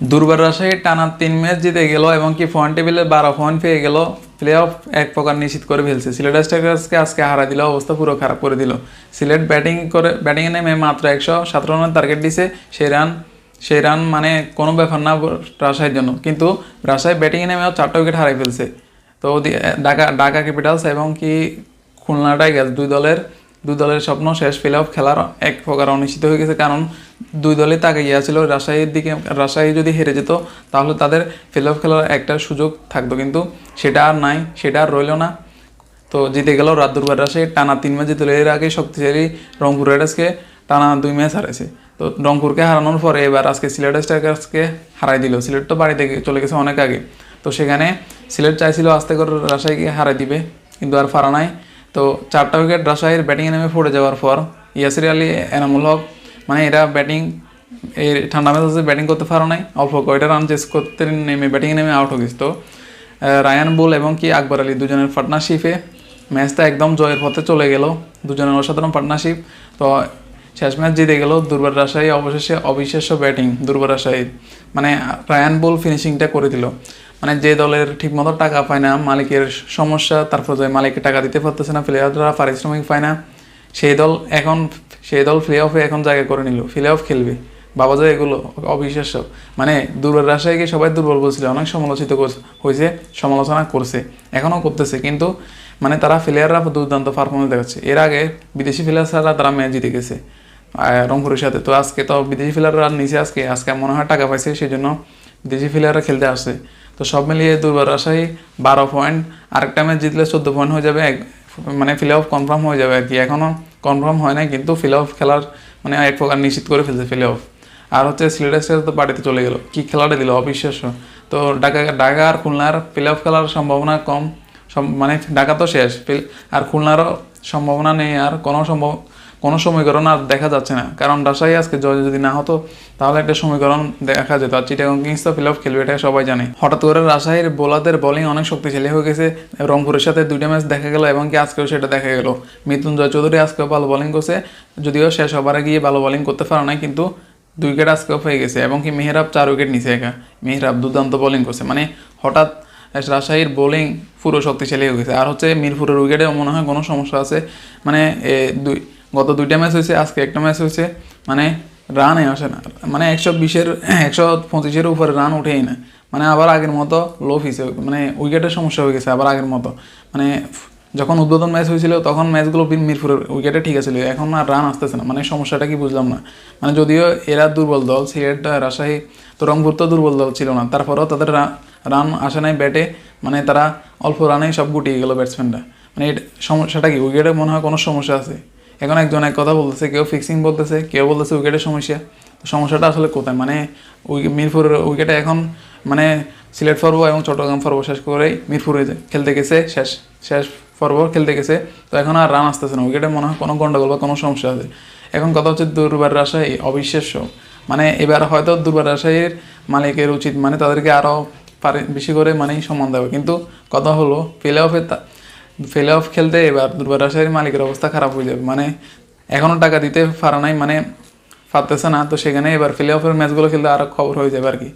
দুর্বার রাজশাহী টানা তিন ম্যাচ জিতে গেল এবং কি পয়েন্ট টেবিলে বারো পয়েন্ট পেয়ে গেল। প্লে অফ এক প্রকার নিশ্চিত করে ফেলছে। সিলেট স্ট্রাইকার্সকে আজকে হারা দিল, অবস্থা পুরো খারাপ করে দিল। সিলেট ব্যাটিং করে ব্যাটিংয়ে নেমে মাত্র একশো সতেরো রানের টার্গেট দিছে। সেই রান সেই রান মানে কোনো ব্যাপার না রাজশাহীর জন্য। কিন্তু রাজশাহী ব্যাটিংয়ে নেমেও চারটা উইকেট হারাই ফেলছে। তো ঢাকা ঢাকা ক্যাপিটালস এবং কি খুলনা টাইগার্স দুই দলের দুই দলের স্বপ্ন শেষ। প্লে অফ খেলার এক প্রকার অনিশ্চিত হয়ে গেছে। কারণ দুই দলই তাকে ইয়া ছিল রাজশাহীর দিকে, রাজশাহী যদি হেরে যেত, তাহলে তাদের প্লে অফ খেলার একটা সুযোগ থাকতো। কিন্তু সেটা আর নাই, সেটা আর রইল না। তো জিতে গেল রাত দুর্বার রাজশাহী টানা তিন ম্যাচ জিতল। এর আগে শক্তিশালী রংপুর রাইডার্সকে টানা দুই ম্যাচ হারাইছে। তো রংপুরকে হারানোর পরে এবার আজকে সিলেট স্ট্রাইকার্সকে হারাই দিল। সিলেট তো বাড়িতে চলে গেছে অনেক আগে। তো সেখানে সিলেট চাইছিল আস্তে করে রাজশাহীকে হারাই দিবে, কিন্তু আর ফারা নাই। তো চারটা উইকেট রাজশাহীর ব্যাটিংয়ে নেমে পড়ে যাওয়ার পর ইয়াসির আলী, এনামুল হক মানে এরা ব্যাটিং এই ঠান্ডা মেজাজে ব্যাটিং করতে পারো নাই। অল্প কয়টা রান চেস করতে নেমে ব্যাটিংয়ে নেমে আউট হয়ে তো। রায়ান বুল এবং কি আকবর আলী দুজনের পার্টনারশিপে ম্যাচটা একদম জয়ের পথে চলে গেল। দুজনের অসাধারণ পার্টনারশিপ তো শেষ ম্যাচ জিতে গেল দুর্বার রাজশাহী, অবশেষে অবিশ্বাস্য ব্যাটিং দুর্বার রাজশাহীর মানে রায়ান বুল ফিনিশিংটা করে দিল। মানে যে দলের ঠিকমতো টাকা পায় না, মালিকের সমস্যা, তারপর যে মালিকের টাকা দিতে পারতেছে না প্লেয়াররা পারিশ্রমিক পায় না, সেই দল এখন সেই দল প্লে অফে এখন জায়গা করে নিল। প্লে অফ খেলবে। বাবা যায় এগুলো অবিশ্বাস্য। মানে দুর্বল রাজশাহীকে সবাই দুর্বল বলছিল। অনেক সমালোচিত হয়েছে, সমালোচনা করছে এখনও করতেছে। কিন্তু মানে তারা প্লেয়াররা দুর্দান্ত পারফরমেন্স দেখাচ্ছে। এর আগে বিদেশি প্লেয়ার ছাড়া তারা ম্যাচ জিতে গেছে রংপুরের সাথে। তো আজকে তো বিদেশি প্লেয়াররা নিচে আজকে। আজকে মনে হয় টাকা পাইছে সেই জন্য বিদেশি প্লেয়াররা খেলতে আসছে। তো সব মিলিয়ে দুর্বল রাজশাহী বারো পয়েন্ট আরেকটা ম্যাচ জিতলে চোদ্দ পয়েন্ট হয়ে যাবে মানে ফিল অফ কনফার্ম হয়ে যাবে আর কি। এখনও কনফার্ম হয় নাই, কিন্তু ফিল অফ খেলার মানে এক প্রকার নিশ্চিত করে ফেলছে ফিল অফ আর হচ্ছে সিলেটের সাথে তো বাড়িতে চলে গেল, কী খেলাটা দিল? অবিশ্বাস্য। তো ঢাকা ঢাকা আর খুলনার প্লে অফ খেলার সম্ভাবনা কম মানে ঢাকা তো শেষ আর খুলনারও সম্ভাবনা নেই, আর কোনো সম্ভব কোনো সমীকরণ আর দেখা যাচ্ছে না। কারণ রাজশাহী আজকে জয় যদি না হতো, তাহলে একটা সমীকরণ দেখা যেত। আর চিটাগং কিংস তো ফিল অফ খেলবে এটা সবাই জানে। হঠাৎ করে রাজশাহীর বোলারদের বোলিং অনেক শক্তিশালী হয়ে গেছে। রংপুরের সাথে দুইটা ম্যাচ দেখা গেল, এবং কি আজকেও সেটা দেখা গেল। মৃত্যুঞ্জয় চৌধুরী আজকেও ভালো বোলিং করছে, যদিও শেষ ওভারে গিয়ে ভালো বোলিং করতে পারে না কিন্তু দুই উইকেট আজকেও হয়ে গেছে, এবং কি মেহরাব চার উইকেট নিচে একা। মেহরাব দুর্দান্ত বোলিং করছে। মানে হঠাৎ রাজশাহীর বোলিং পুরো শক্তিশালী হয়ে গেছে। আর হচ্ছে মিরপুরের উইকেটে মনে হয় কোনো সমস্যা আছে। মানে দুই গত দুইটা ম্যাচ হয়েছে, আজকে একটা ম্যাচ হয়েছে মানে রানে আসে না। মানে একশো বিশের, একশো পঁচিশের উপরে রান উঠেই না। মানে আবার আগের মতো লো ফিসে মানে উইকেটের সমস্যা হয়ে গেছে আবার আগের মতো। মানে যখন উদ্বোধন ম্যাচ হয়েছিল, তখন ম্যাচগুলো মিরপুরের উইকেটে ঠিক আছে এখন আর রান আসতেছে না। মানে সমস্যাটা কি বুঝলাম না। মানে যদিও এরা দুর্বল দল সিলেট রাজশাহী, তো রংপুর তো দুর্বল দল ছিল না। তারপরেও তাদের রান আসে নাই ব্যাটে মানে তারা অল্প রানেই সব গুটিয়ে গেল ব্যাটসম্যানরা মানে সমস্যাটা কি? উইকেটে মনে হয় কোনো সমস্যা আছে? এখন একজন এক কথা বলতেছে, কেউ ফিক্সিং বলতেছে, কেউ বলতেছে উইকেটের সমস্যা। তো সমস্যাটা আসলে কোথায়? মানে মিরপুরের উইকেটে এখন মানে সিলেট পর্ব এবং চট্টগ্রাম পর্ব শেষ করেই মিরপুরে যে খেলতে গেছে, শেষ শেষ পর্ব খেলতে গেছে। তো এখন আর রান আসতেছে না। উইকেটে মনে হয় কোনো গন্ডগোল বা কোনো সমস্যা আছে। এখন কথা হচ্ছে দুর্বার রাজশাহী, অবিশ্বাস্য। মানে এবার হয়তো দুর্বার রাজশাহীর মালিকের উচিত। মানে তাদেরকে আরও পারে, বেশি করে মানে সম্মান দেবে। কিন্তু কথা হলো প্লে অফে ফেলে অফ খেলতে এবার দুর্বার রাজশাহীর মালিকের অবস্থা খারাপ হয়ে যাবে। মানে এখনও টাকা দিতে পারা নাই মানে পারতেছে না। তো সেখানে এবার ফেলে অফের ম্যাচগুলো খেলতে আরও খবর হয়ে যাবে আর কি।